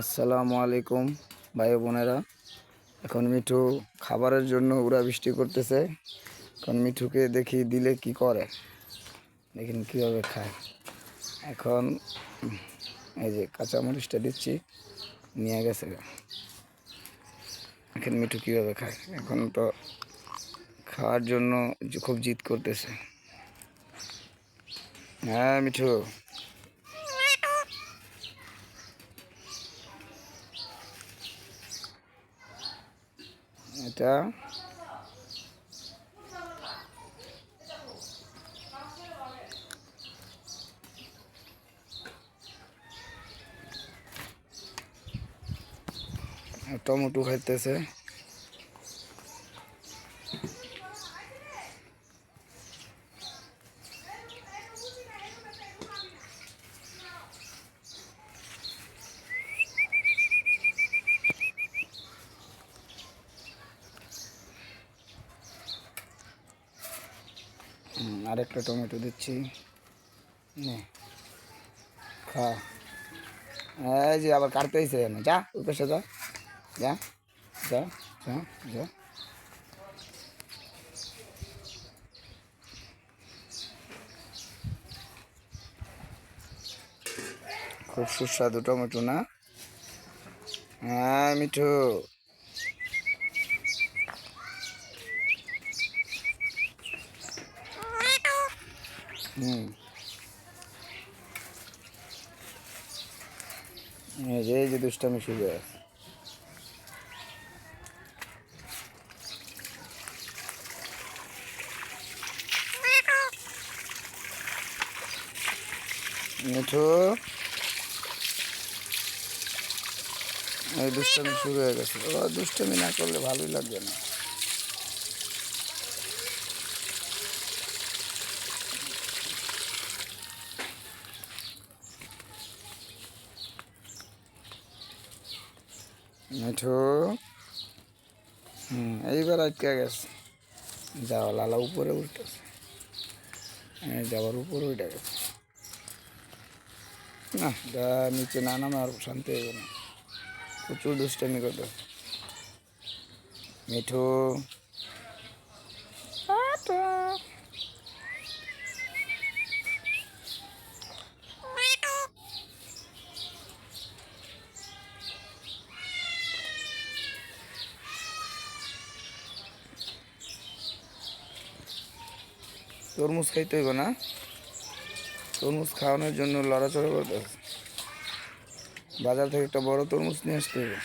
আসসালামু আলাইকুম, ভাই বোনেরা। এখন মিঠু খাবারের জন্য উড়া বৃষ্টি করতেছে। এখন মিঠুকে দেখি দিলে কি করে। দেখেন কীভাবে খায়। এখন এই যে কাঁচামরিচটা দিচ্ছি, নিয়ে গেছে। এখন মিঠু কীভাবে খায়। এখন তো খাওয়ার জন্য খুব জিদ করতেছে। হ্যাঁ মিঠু। এটা। টমেটো খাইতেছে আরেকটা টমেটো দিচ্ছি। নে, খা। এই যে আবার কাটতে হয়েছে না যা, ওই যা যা যা যা যা। খুব সুস্বাদু টমেটো না? হ্যাঁ মিঠু হুম এই যে এই যে দুষ্টামি শুরু হয়ে গেছে। মিঠু, এই দুষ্টামি শুরু হয়ে গেছে। দুষ্টামি না করলে ভালোই লাগবে না। মিঠু। হুম, এইবার আটকে গেছে। যাও, লালা উপরে উঠতেছে। যাওয়ার উপরে উঠে গেছে। না, যা নিচে না নামে আর শান্তি হবে না। প্রচুর দুষ্টামি করতে মিঠু। তরমুজ খাইতে হইব না তরমুজ খাওয়ানোর জন্য লড়াচড়া করতে। বাজার থেকে একটা বড় তরমুজ নিয়ে আসতে হবে